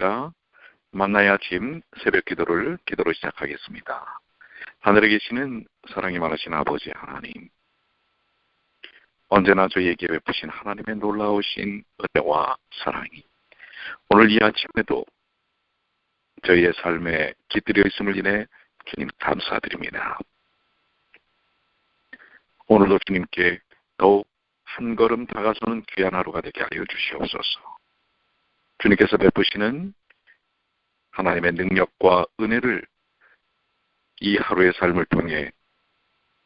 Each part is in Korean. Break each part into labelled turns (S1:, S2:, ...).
S1: 안녕하셨습니까? 만나의 아침 새벽 기도를 기도로 시작하겠습니다. 하늘에 계시는 사랑이 많으신 아버지 하나님 언제나 저희에게 베푸신 하나님의 놀라우신 은혜와 사랑이 오늘 이 아침에도 저희의 삶에 깃들여 있음을 인해 주님 감사드립니다. 오늘도 주님께 더욱 한 걸음 다가서는 귀한 하루가 되게 하여 주시옵소서. 주님께서 베푸시는 하나님의 능력과 은혜를 이 하루의 삶을 통해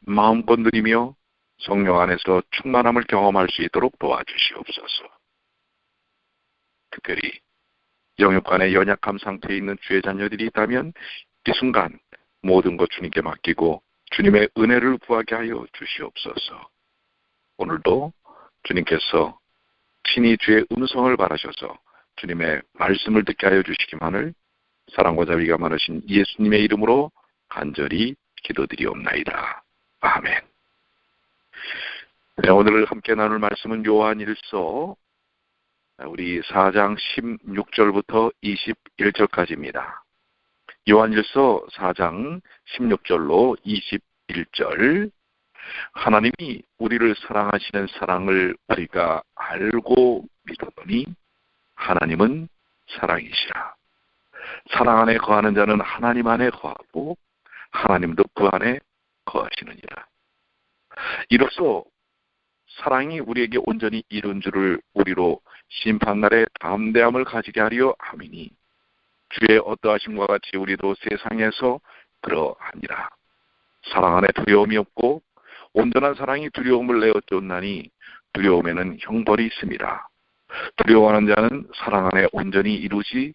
S1: 마음껏 누리며 성령 안에서 충만함을 경험할 수 있도록 도와주시옵소서. 특별히 영육간의 연약함 상태에 있는 주의 자녀들이 있다면 이 순간 모든 것 주님께 맡기고 주님의 은혜를 구하게 하여 주시옵소서. 오늘도 주님께서 친히 주의 음성을 바라셔서 주님의 말씀을 듣게 하여 주시기만을 사랑과 자비가 많으신 예수님의 이름으로 간절히 기도드리옵나이다. 아멘. 네, 오늘 함께 나눌 말씀은 요한일서 우리 4장 16절부터 21절까지입니다. 요한일서 4장 16절로 21절 하나님이 우리를 사랑하시는 사랑을 우리가 알고 믿었더니 하나님은 사랑이시라. 사랑 안에 거하는 자는 하나님 안에 거하고 하나님도 그 안에 거하시느니라. 이로써 사랑이 우리에게 온전히 이룬 줄을 우리로 심판날에 담대함을 가지게 하려 함이니 주의 어떠하심과 같이 우리도 세상에서 그러하니라. 사랑 안에 두려움이 없고 온전한 사랑이 두려움을 내어 쫓나니 두려움에는 형벌이 있습니다. 두려워하는 자는 사랑 안에 온전히 이루지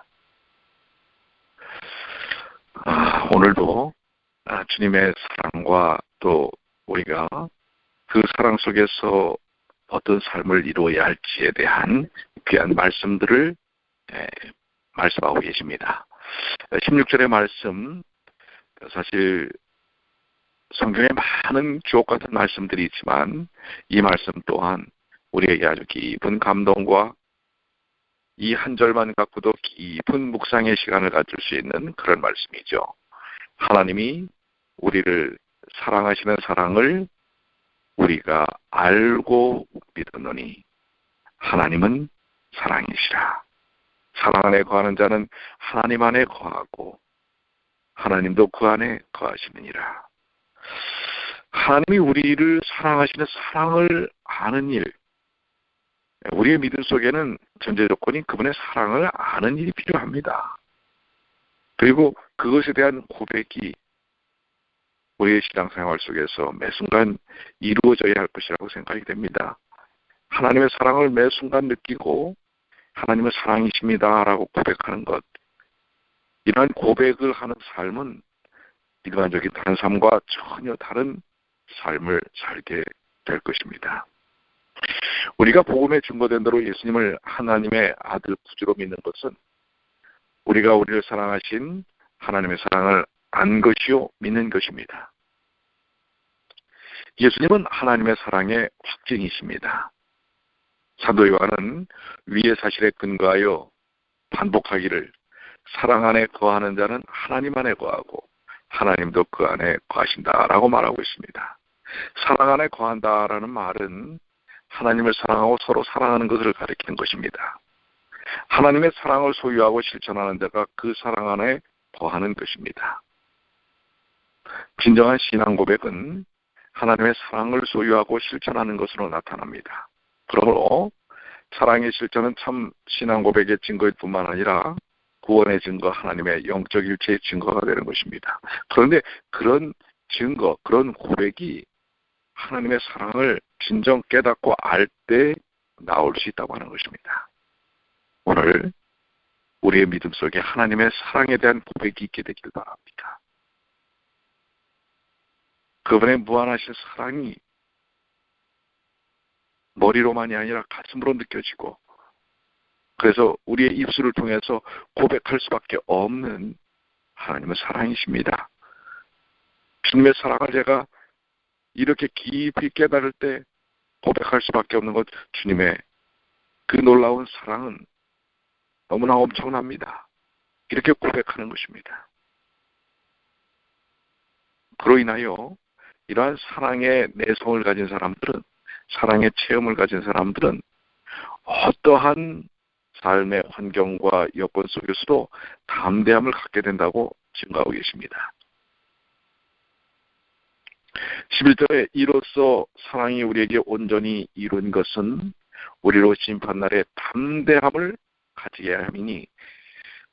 S1: 아, 오늘도 아, 주님의 사랑과 또 우리가 그 사랑 속에서 어떤 삶을 이루어야 할지에 대한 귀한 말씀들을 예, 말씀하고 계십니다. 16절의 말씀 사실 성경에 많은 주옥 같은 말씀들이 있지만 이 말씀 또한 우리에게 아주 깊은 감동과 이 한 절만 갖고도 깊은 묵상의 시간을 가질 수 있는 그런 말씀이죠. 하나님이 우리를 사랑하시는 사랑을 우리가 알고 믿었노니 하나님은 사랑이시라. 사랑 안에 거하는 자는 하나님 안에 거하고 하나님도 그 안에 거하시느니라. 하나님이 우리를 사랑하시는 사랑을 아는 일, 우리의 믿음 속에는 전제 조건이 그분의 사랑을 아는 일이 필요합니다. 그리고 그것에 대한 고백이 우리의 신앙생활 속에서 매 순간 이루어져야 할 것이라고 생각이 됩니다. 하나님의 사랑을 매 순간 느끼고 하나님의 사랑이십니다라고 고백하는 것. 이러한 고백을 하는 삶은 일반적인 다른 삶과 전혀 다른 삶을 살게 될 것입니다. 우리가 복음에 증거된 대로 예수님을 하나님의 아들 구주로 믿는 것은 우리가 우리를 사랑하신 하나님의 사랑을 안 것이요 믿는 것입니다. 예수님은 하나님의 사랑의 확증이십니다. 사도 요한은 위의 사실에 근거하여 반복하기를 사랑 안에 거하는 자는 하나님 안에 거하고 하나님도 그 안에 거하신다라고 말하고 있습니다. 사랑 안에 거한다라는 말은 하나님을 사랑하고 서로 사랑하는 것을 가리키는 것입니다. 하나님의 사랑을 소유하고 실천하는 자가 그 사랑 안에 거하는 것입니다. 진정한 신앙 고백은 하나님의 사랑을 소유하고 실천하는 것으로 나타납니다. 그러므로 사랑의 실천은 참 신앙 고백의 증거일 뿐만 아니라 구원의 증거, 하나님의 영적 일체의 증거가 되는 것입니다. 그런데 그런 증거, 그런 고백이 하나님의 사랑을 진정 깨닫고 알 때 나올 수 있다고 하는 것입니다. 오늘 우리의 믿음 속에 하나님의 사랑에 대한 고백이 있게 되길 바랍니다. 그분의 무한하신 사랑이 머리로만이 아니라 가슴으로 느껴지고 그래서 우리의 입술을 통해서 고백할 수밖에 없는 하나님의 사랑이십니다. 주님의 사랑을 제가 이렇게 깊이 깨달을 때 고백할 수밖에 없는 것 주님의 그 놀라운 사랑은 너무나 엄청납니다. 이렇게 고백하는 것입니다. 그로 인하여 이러한 사랑의 내성을 가진 사람들은 사랑의 체험을 가진 사람들은 어떠한 삶의 환경과 여건 속에서도 담대함을 갖게 된다고 증가하고 계십니다. 11절에 이로써 사랑이 우리에게 온전히 이룬 것은 우리로 심판날에 담대함을 가지게 함이니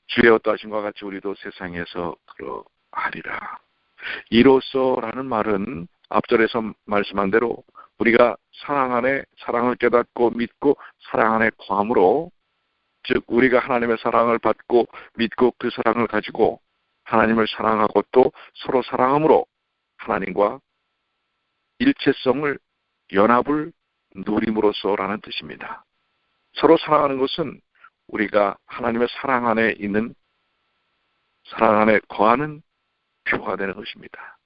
S1: 주의 어떠하신과 같이 우리도 세상에서 그러하리라. 이로써라는 말은 앞절에서 말씀한 대로 우리가 사랑 안에 사랑을 깨닫고 믿고 사랑 안에 거함으로 즉 우리가 하나님의 사랑을 받고 믿고 그 사랑을 가지고 하나님을 사랑하고 또 서로 사랑함으로 하나님과 일체성을 연합을 누림으로써라는 뜻입니다. 서로 사랑하는 것은 우리가 하나님의 사랑 안에 있는 사랑 안에 거하는 표가 되는 것입니다.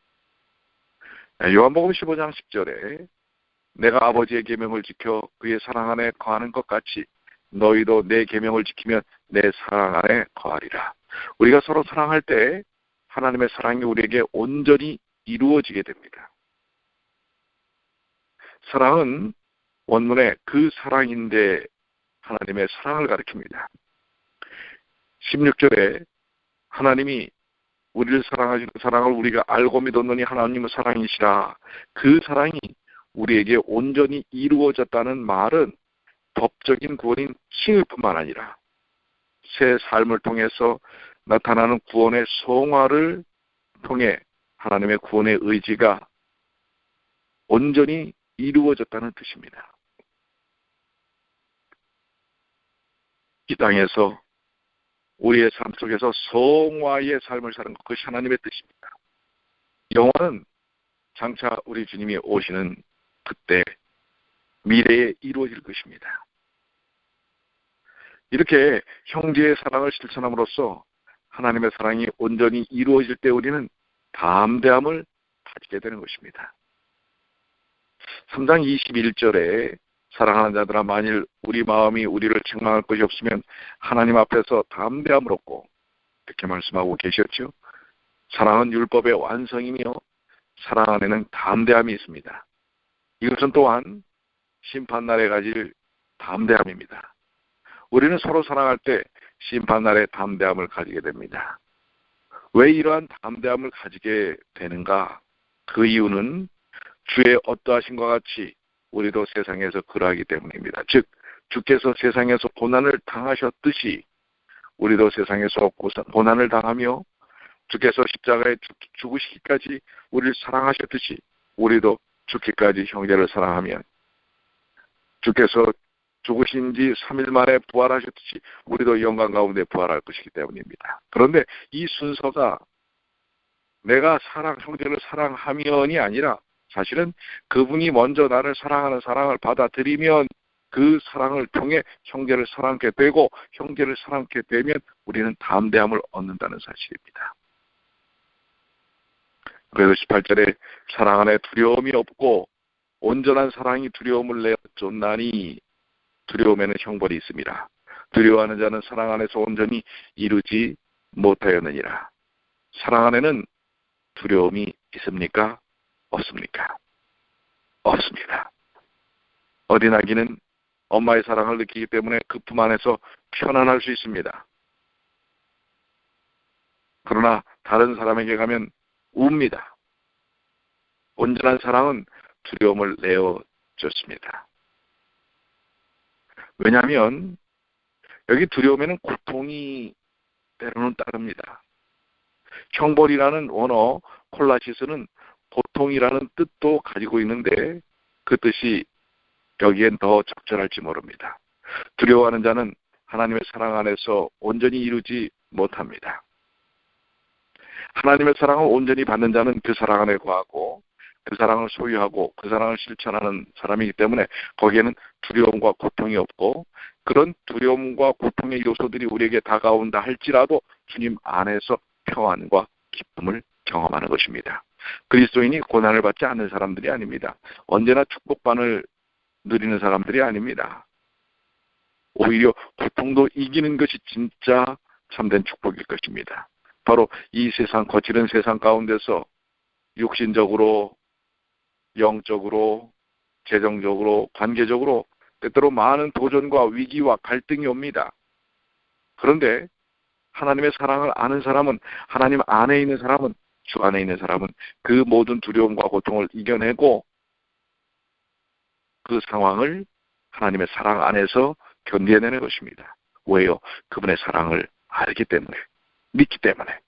S1: 요한복음 15장 10절에 내가 아버지의 계명을 지켜 그의 사랑 안에 거하는 것 같이 너희도 내 계명을 지키면 내 사랑 안에 거하리라. 우리가 서로 사랑할 때 하나님의 사랑이 우리에게 온전히 이루어지게 됩니다. 사랑은 원문에 그 사랑인데 하나님의 사랑을 가리킵니다. 16절에 하나님이 우리를 사랑하시는 사랑을 우리가 알고 믿었느니 하나님의 사랑이시라. 그 사랑이 우리에게 온전히 이루어졌다는 말은 법적인 구원인 칭의뿐만 아니라 새 삶을 통해서 나타나는 구원의 성화를 통해 하나님의 구원의 의지가 온전히 이루어졌다는 뜻입니다. 이 땅에서 우리의 삶 속에서 성화의 삶을 사는 것, 그것이 하나님의 뜻입니다. 영원은 장차 우리 주님이 오시는 그때 미래에 이루어질 것입니다. 이렇게 형제의 사랑을 실천함으로써 하나님의 사랑이 온전히 이루어질 때 우리는 담대함을 가지게 되는 것입니다. 3장 21절에 사랑하는 자들아 만일 우리 마음이 우리를 책망할 것이 없으면 하나님 앞에서 담대함을 얻고 이렇게 말씀하고 계셨죠. 사랑은 율법의 완성이며 사랑 안에는 담대함이 있습니다. 이것은 또한 심판날에 가질 담대함입니다. 우리는 서로 사랑할 때 심판날에 담대함을 가지게 됩니다. 왜 이러한 담대함을 가지게 되는가? 그 이유는 주의 어떠하신 것 같이 우리도 세상에서 그러하기 때문입니다. 즉 주께서 세상에서 고난을 당하셨듯이 우리도 세상에서 고난을 당하며 주께서 십자가에 죽으시기까지 우리를 사랑하셨듯이 우리도 죽기까지 형제를 사랑하면 주께서 죽으신 지 3일 만에 부활하셨듯이 우리도 영광 가운데 부활할 것이기 때문입니다. 그런데 이 순서가 내가 사랑, 형제를 사랑하면이 아니라 사실은 그분이 먼저 나를 사랑하는 사랑을 받아들이면 그 사랑을 통해 형제를 사랑하게 되고 형제를 사랑하게 되면 우리는 담대함을 얻는다는 사실입니다. 그래서 18절에 사랑 안에 두려움이 없고 온전한 사랑이 두려움을 내어 쫓나니 두려움에는 형벌이 있습니다. 두려워하는 자는 사랑 안에서 온전히 이루지 못하였느니라. 사랑 안에는 두려움이 있습니까? 없습니까? 없습니다. 어린 아기는 엄마의 사랑을 느끼기 때문에 그 품 안에서 편안할 수 있습니다. 그러나 다른 사람에게 가면 웁니다. 온전한 사랑은 두려움을 내어줬습니다. 왜냐하면 여기 두려움에는 고통이 때로는 따릅니다. 형벌이라는 원어 콜라시스는 고통이라는 뜻도 가지고 있는데 그 뜻이 여기엔 더 적절할지 모릅니다. 두려워하는 자는 하나님의 사랑 안에서 온전히 이루지 못합니다. 하나님의 사랑을 온전히 받는 자는 그 사랑 안에 거하고 그 사랑을 소유하고 그 사랑을 실천하는 사람이기 때문에 거기에는 두려움과 고통이 없고 그런 두려움과 고통의 요소들이 우리에게 다가온다 할지라도 주님 안에서 평안과 기쁨을 경험하는 것입니다. 그리스도인이 고난을 받지 않는 사람들이 아닙니다. 언제나 축복반을 누리는 사람들이 아닙니다. 오히려 고통도 이기는 것이 진짜 참된 축복일 것입니다. 바로 이 세상 거칠은 세상 가운데서 육신적으로 영적으로 재정적으로 관계적으로 때때로 많은 도전과 위기와 갈등이 옵니다. 그런데 하나님의 사랑을 아는 사람은 하나님 안에 있는 사람은 주 안에 있는 사람은 그 모든 두려움과 고통을 이겨내고 그 상황을 하나님의 사랑 안에서 견뎌내는 것입니다. 왜요? 그분의 사랑을 알기 때문에, 믿기 때문에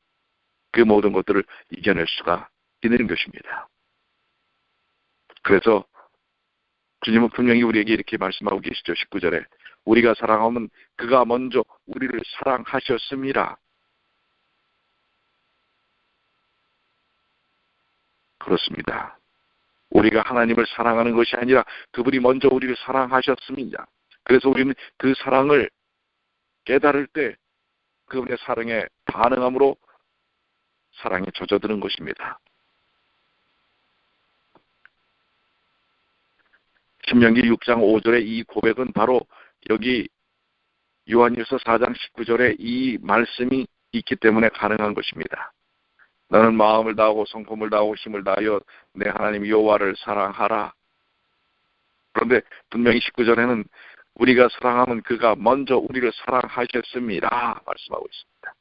S1: 그 모든 것들을 이겨낼 수가 있는 것입니다. 그래서 주님은 분명히 우리에게 이렇게 말씀하고 계시죠. 19절에 우리가 사랑하면 그가 먼저 우리를 사랑하셨습니다. 그렇습니다. 우리가 하나님을 사랑하는 것이 아니라 그분이 먼저 우리를 사랑하셨습니다. 그래서 우리는 그 사랑을 깨달을 때 그분의 사랑에 반응함으로 사랑에 젖어드는 것입니다. 신명기 6장 5절의 이 고백은 바로 여기 요한일서 4장 19절에 이 말씀이 있기 때문에 가능한 것입니다. 너는 마음을 다하고 성품을 다하고 힘을 다하여 내 하나님 여호와를 사랑하라. 그런데 분명히 19절에는 우리가 사랑하면 그가 먼저 우리를 사랑하셨습니다. 말씀하고 있습니다.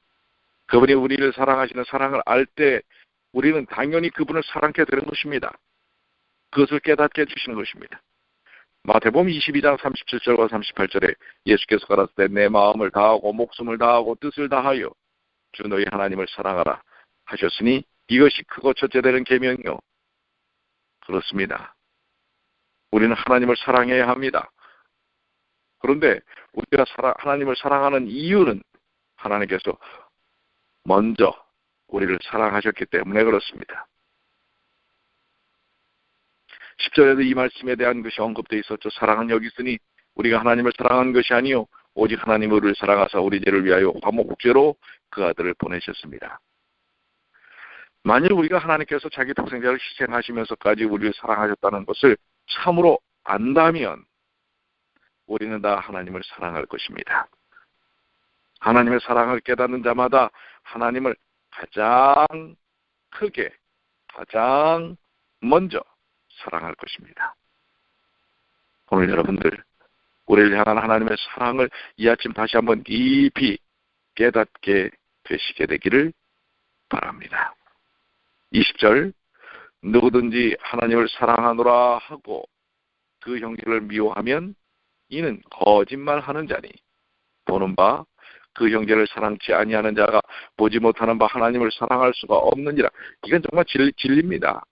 S1: 그분이 우리를 사랑하시는 사랑을 알 때 우리는 당연히 그분을 사랑케 되는 것입니다. 그것을 깨닫게 해주시는 것입니다. 마태복음 22장 37절과 38절에 예수께서 가라사대 내 마음을 다하고 목숨을 다하고 뜻을 다하여 주 너희 하나님을 사랑하라 하셨으니 이것이 크고 첫째 되는 계명이요 그렇습니다. 우리는 하나님을 사랑해야 합니다. 그런데 우리가 사랑, 하나님을 사랑하는 이유는 하나님께서 먼저 우리를 사랑하셨기 때문에 그렇습니다. 10절에도 이 말씀에 대한 것이 언급되어 있었죠. 사랑은 여기 있으니 우리가 하나님을 사랑한 것이 아니요 오직 하나님을 사랑하사 우리 죄를 위하여 화목제로 그 아들을 보내셨습니다. 만일 우리가 하나님께서 자기 독생자를 희생하시면서까지 우리를 사랑하셨다는 것을 참으로 안다면 우리는 다 하나님을 사랑할 것입니다. 하나님의 사랑을 깨닫는 자마다 하나님을 가장 크게, 가장 먼저 사랑할 것입니다. 오늘 여러분들 우리를 향한 하나님의 사랑을 이 아침 다시 한번 깊이 깨닫게 되시게 되기를 바랍니다. 20절 누구든지 하나님을 사랑하노라 하고 그 형제를 미워하면 이는 거짓말하는 자니 보는 바 그 형제를 사랑치 아니하는 자가 보지 못하는 바 하나님을 사랑할 수가 없느니라. 이건 정말 진, 진리입니다.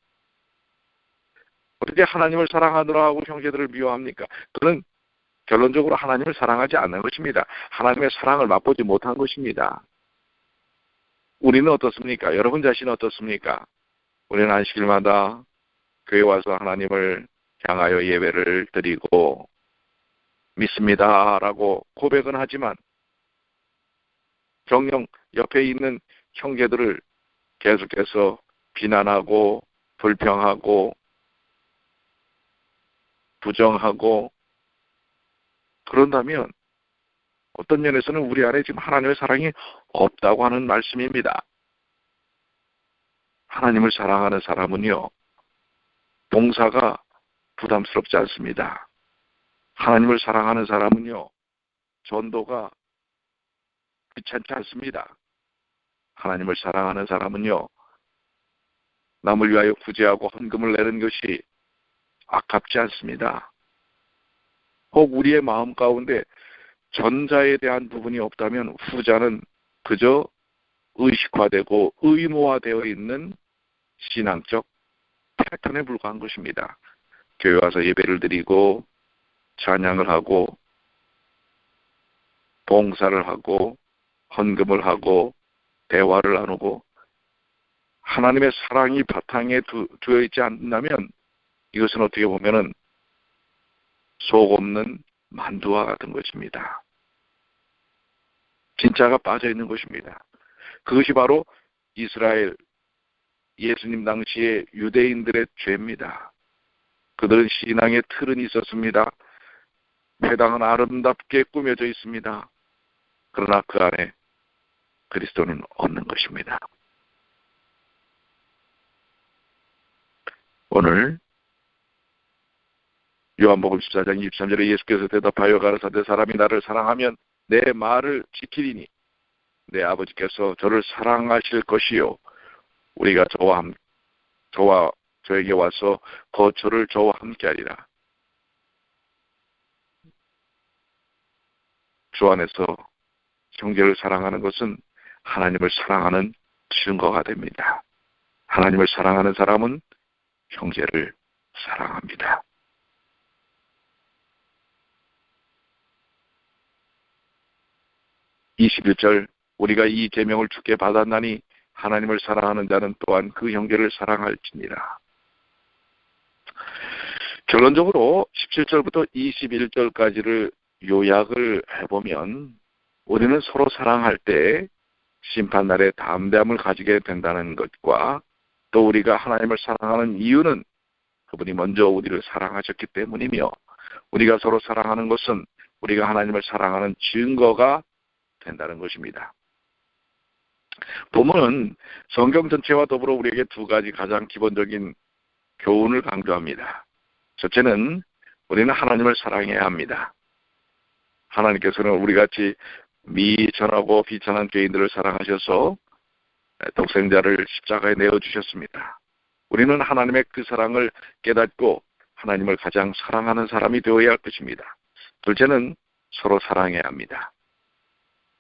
S1: 어떻게 하나님을 사랑하느라 하고 형제들을 미워합니까? 그는 결론적으로 하나님을 사랑하지 않는 것입니다. 하나님의 사랑을 맛보지 못한 것입니다. 우리는 어떻습니까? 여러분 자신은 어떻습니까? 우리는 안식일마다 교회 와서 하나님을 향하여 예배를 드리고 믿습니다라고 고백은 하지만 정령 옆에 있는 형제들을 계속해서 비난하고 불평하고 부정하고 그런다면 어떤 면에서는 우리 안에 지금 하나님의 사랑이 없다고 하는 말씀입니다. 하나님을 사랑하는 사람은요, 봉사가 부담스럽지 않습니다. 하나님을 사랑하는 사람은요, 전도가 귀찮지 않습니다. 하나님을 사랑하는 사람은요, 남을 위하여 구제하고 헌금을 내는 것이 아깝지 않습니다. 혹 우리의 마음 가운데 전자에 대한 부분이 없다면 후자는 그저 의식화되고 의무화되어 있는 신앙적 패턴에 불과한 것입니다. 교회 와서 예배를 드리고 찬양을 하고 봉사를 하고 헌금을 하고 대화를 나누고 하나님의 사랑이 바탕에 두, 어 있지 않다면 이것은 어떻게 보면은 속 없는 만두와 같은 것입니다. 진짜가 빠져 있는 것입니다. 그것이 바로 이스라엘 예수님 당시의 유대인들의 죄입니다. 그들은 신앙의 틀은 있었습니다. 회당은 아름답게 꾸며져 있습니다. 그러나 그 안에 그리스도는 없는 것입니다. 오늘 요한복음 14장 23절에 예수께서 대답하여 가라사대 사람이 나를 사랑하면 내 말을 지키리니 내 아버지께서 저를 사랑하실 것이요 우리가 저와 함, 저와 저에게 와서 거처를 저와 함께하리라. 주 안에서 형제를 사랑하는 것은 하나님을 사랑하는 증거가 됩니다. 하나님을 사랑하는 사람은 형제를 사랑합니다. 21절 우리가 이 계명을 주께 받았나니 하나님을 사랑하는 자는 또한 그 형제를 사랑할지니라. 결론적으로 17절부터 21절까지를 요약을 해보면 우리는 서로 사랑할 때 심판날에 담대함을 가지게 된다는 것과 또 우리가 하나님을 사랑하는 이유는 그분이 먼저 우리를 사랑하셨기 때문이며 우리가 서로 사랑하는 것은 우리가 하나님을 사랑하는 증거가 된다는 것입니다. 본문은 성경 전체와 더불어 우리에게 두 가지 가장 기본적인 교훈을 강조합니다. 첫째는 우리는 하나님을 사랑해야 합니다. 하나님께서는 우리 같이 미천하고 비천한 죄인들을 사랑하셔서 독생자를 십자가에 내어 주셨습니다. 우리는 하나님의 그 사랑을 깨닫고 하나님을 가장 사랑하는 사람이 되어야 할 것입니다. 둘째는 서로 사랑해야 합니다.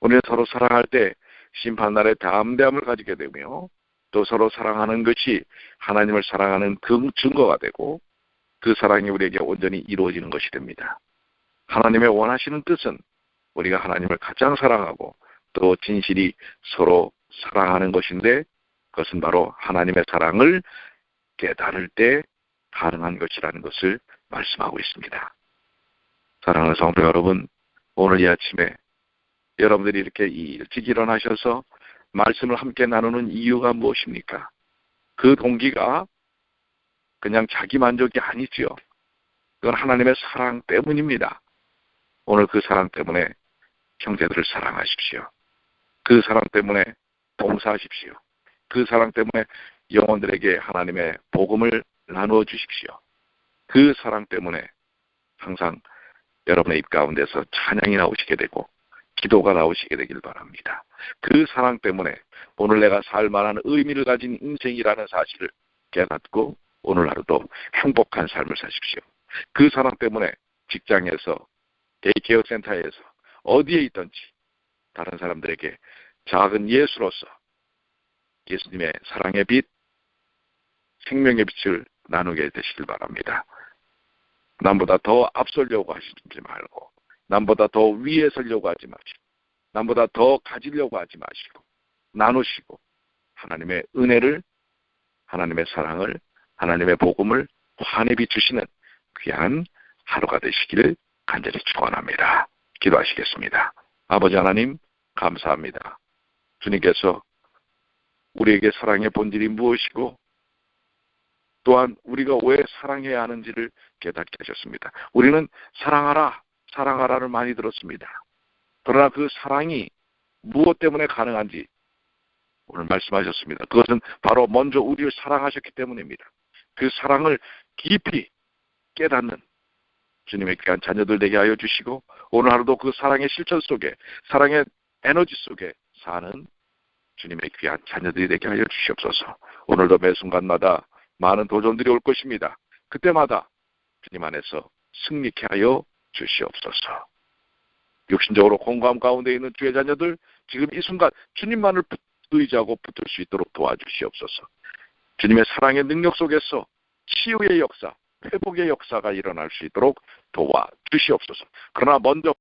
S1: 우리는 서로 사랑할 때 심판날에 담대함을 가지게 되며 또 서로 사랑하는 것이 하나님을 사랑하는 그 증거가 되고 그 사랑이 우리에게 온전히 이루어지는 것이 됩니다. 하나님의 원하시는 뜻은 우리가 하나님을 가장 사랑하고 또 진실이 서로 사랑하는 것인데 그것은 바로 하나님의 사랑을 깨달을 때 가능한 것이라는 것을 말씀하고 있습니다. 사랑하는 성도 여러분, 오늘 이 아침에 여러분들이 이렇게 일찍 일어나셔서 말씀을 함께 나누는 이유가 무엇입니까? 그 동기가 그냥 자기 만족이 아니지요. 그건 하나님의 사랑 때문입니다. 오늘 그 사랑 때문에 형제들을 사랑하십시오. 그 사랑 때문에 봉사하십시오. 그 사랑 때문에 영혼들에게 하나님의 복음을 나누어 주십시오. 그 사랑 때문에 항상 여러분의 입 가운데서 찬양이 나오시게 되고 기도가 나오시게 되길 바랍니다. 그 사랑 때문에 오늘 내가 살 만한 의미를 가진 인생이라는 사실을 깨닫고 오늘 하루도 행복한 삶을 사십시오. 그 사랑 때문에 직장에서 데이케어 센터에서 어디에 있든지 다른 사람들에게 작은 예수로서 예수님의 사랑의 빛, 생명의 빛을 나누게 되시길 바랍니다. 남보다 더 앞설려고 하시지 말고 남보다 더 위에 서려고 하지 마시고 남보다 더 가지려고 하지 마시고 나누시고 하나님의 은혜를 하나님의 사랑을 하나님의 복음을 환히 비추시는 귀한 하루가 되시기를 간절히 축원합니다. 기도하시겠습니다. 아버지 하나님 감사합니다. 주님께서 우리에게 사랑의 본질이 무엇이고 또한 우리가 왜 사랑해야 하는지를 깨닫게 하셨습니다. 우리는 사랑하라 사랑하라를 많이 들었습니다. 그러나 그 사랑이 무엇 때문에 가능한지 오늘 말씀하셨습니다. 그것은 바로 먼저 우리를 사랑하셨기 때문입니다. 그 사랑을 깊이 깨닫는 주님의 귀한 자녀들 되게 하여 주시고 오늘 하루도 그 사랑의 실천 속에 사랑의 에너지 속에 사는 주님의 귀한 자녀들이 되게 하여 주시옵소서. 오늘도 매 순간마다 많은 도전들이 올 것입니다. 그때마다 주님 안에서 승리케 하여 주시옵소서. 육신적으로 공감 가운데 있는 주의 자녀들 지금 이 순간 주님만을 의지하고 붙을 수 있도록 도와주시옵소서. 주님의 사랑의 능력 속에서 치유의 역사, 회복의 역사가 일어날 수 있도록 도와주시옵소서. 그러나 먼저